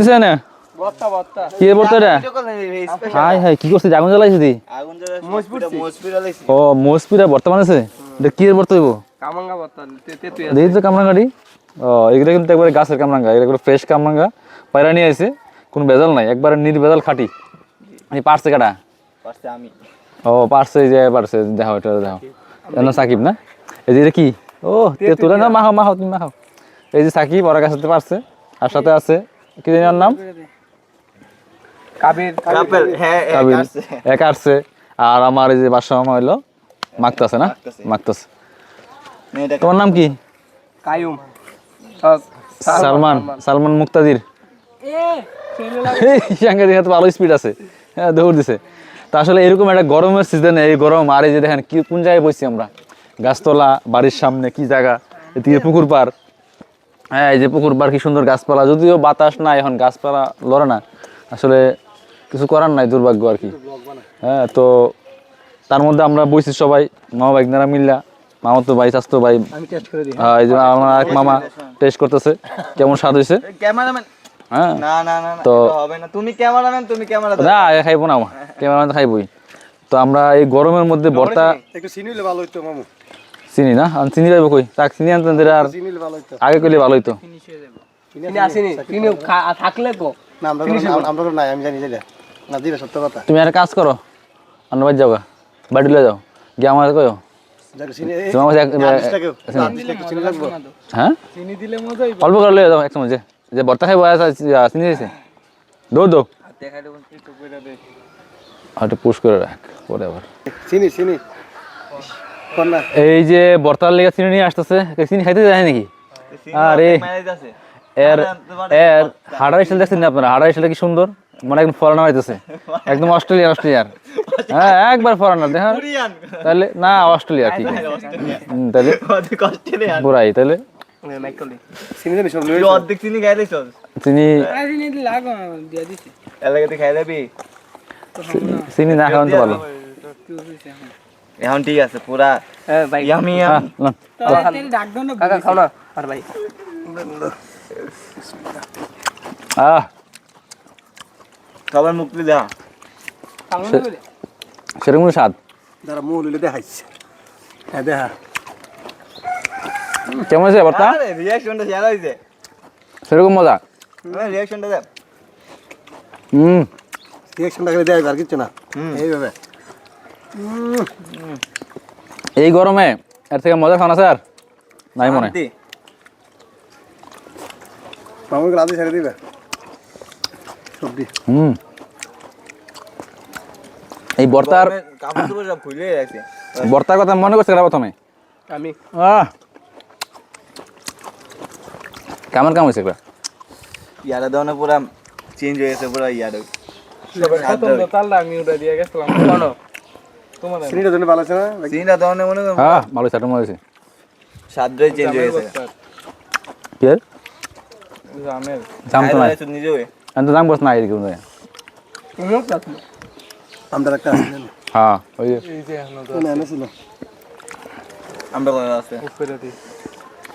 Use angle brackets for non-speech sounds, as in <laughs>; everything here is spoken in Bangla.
দিছে না? বত্তা বত্তা কি এর বর্তা এটা হাই হাই কি করছিস আগুন জ্বালাইছিস তুই আগুন জ্বালা মজপুর মজপুর আলাইছি ও মোসপিরা বর্তা বানাইছে এটা কি এর বর্তা হইব? কামাঙ্গা বত্তা তে তে দেখি তো কামরাঙ্গাটি। ও এগুলো কিন্তু একবারে গাছের কামরাঙ্গা এগুলো ফ্রেশ কামরাঙ্গা। পায়রা নিয়ে আইছে কোনো ভেজাল নাই একবারে নির্ভেজাল খাটি। এই পারছে কাটা? পারছে আমি। ও পারছে এই যে পারছে দেখো এটা দেখো এর নাম সাকিব না? এই যে কি? ও তেতুলা না মাহাও মাহাও তুমি মাহাও এই যে সাকিব ওরা কাছে পারছে আর সাথে আছে কি জানি ওর নাম? কাবির কাপেল হ্যাঁ হ্যাঁ, এক আসছে। আর আমার এই যে বাসা মামা হইল মাগতাছে না। মাগতাছে। তোমার নাম কি? কায়ুম। সালমান সালমান। মুক্তাদির। <laughs> সাংঘাতিক হাতে ভালো স্পিড আছে। হ্যাঁ দৌড় দিছে। তা আসলে এরকম একটা গরমের সিজনে এই গরম আর এই যে দেখেন কি কোন জায়গায় বসছি আমরা? গাছতলা বাড়ির সামনে কি জায়গা? এদিকে পুকুর পার হ্যাঁ এই যে পুকুর পার কি সুন্দর গাছপালা। যদিও বাতাস না এখন গাছপালা লড়ে না। আসলে কিছু করার নাই দুর্ভাগ্য আর কি। হ্যাঁ তো তার মধ্যে আমরা বইছি সবাই মামা বাইকনারা মিল্লা মামা তো ভাই স্বাস্থ্য ভাই। আমি টেস্ট করে দিই। হ্যাঁ, এই যে আমার এক মামা টেস্ট করতেছে কেমন স্বাদ হয়েছে? হ্যাঁ না না না না, তো- এটা হবে না। তুমি ক্যামেরাম্যান তুমি ক্যামেরা না খাইবো না ক্যামেরা খাইবই। তো আমরা এই গরমের মধ্যে ভর্তা একটু ভালো হইতো মামু। চিনি না? আর চিনি যাইব কই? তাক চিনি আনতেন দিলে আর আগে কইলে ভালো হইতো। চিনি আসেনি চিনি খা- থাকলে কো। আমরা তো- নাই আমি জানি না দিবে সত্য কথা। তুমি একটা কাজ করো অন্য বাড়ি যাও। বাড়ি যাও। গিয়ে আমার কয়ো লাগবো। হ্যাঁ? চিনি দিলে মজাই অল্প করে লয়ে যাও এক সময় যে যে ভর্তা খাইবো আর চিনি দিয়েছে। দৌ দে। আর একটু পুশ করে রাখ পরে আবার চিনি চিনি। এই যে বর্তার লেগে চিনি নিয়ে আসতেছে। চিনি খাইতে যায় নাকি? আরে এর এর হাড়ার স্টাইল দেখছেন না আপনারা? হাড়ার স্টাইলটা কি সুন্দর? মানে একদম ফরেনার হইতেছে। একদম অস্ট্রেলিয়ান অস্ট্রেলিয়ার। হ্যাঁ একবার ফরেনার দেখেন। তাহলে না অস্ট্রেলিয়া ঠিক তাহলে পুরাই তাহলে। এলাকাতে খাই দিবি চিনি না। খাওয়ান তো ভালো এখন ঠিক আছে পুরা ইয়ামি হ্যাঁ কাকা খাও না। আর ভাই। আহ। সবার মুক্তি দেওয়া সেরকম স্বাদ? যারা মূল হইলে দেখাইছে হ্যাঁ দেখা। কেমন আছে বর্তা আরে রিঅ্যাকশনটা শেয়ার হইছে সেরকম মজা? রিঅ্যাকশনটা দে হুম। রিয়াকশনটা করে দেয় আর কিচ্ছু না। হুম। এইভাবে। এই গরমে এর থেকে মজা খাওয়া স্যার? নাই মনে। রাতে ছেড়ে দিবে? সবজি। হুম। এই বর্তার গরমে কাপড় চোপড় সব খুলে রাখছে বর্তার কথা মনে করছে কারা প্রথমে? আমি। আহ। কেমন কাম হয়েছে ইয়ারা পুরা চেঞ্জ হয়ে গেছে পুরা ইয়ার। প্রথম তো তাল আমি ওটা দিয়ে গেছিলাম। কোন? তোমার চিনিটা জন্য ভালো আছে না? চিনিটা মনে করো হ্যাঁ ভালো হয়েছে মনে আছে। সাদ্রই চেঞ্জ হয়ে গেছে। কি? জামের দাম তো নাই। খাইলে নিজে আমি তো দাম বস না এদিকে। তুমিও প্লাস আমরা একটা আছে হ্যাঁ ওই যে। এই যে আমরা আছে। উপরে দিই